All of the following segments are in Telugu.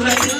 Thank you.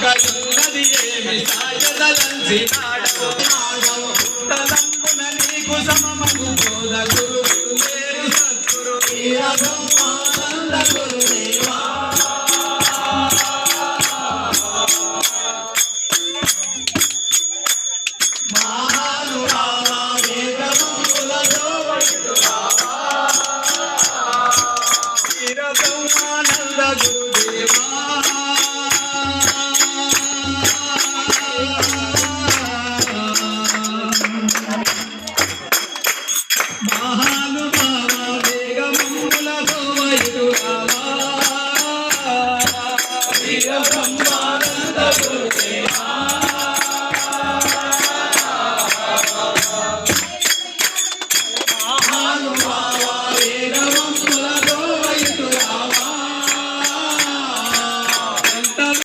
కలుగునది ఏమి సాయదలంచి నాడవు త్యాగము తలంపున నీకు సమమగు బోధకురు లేరు సత్తురు బ్రహ్మానంద గురుదేవా గురుదేవా Deus,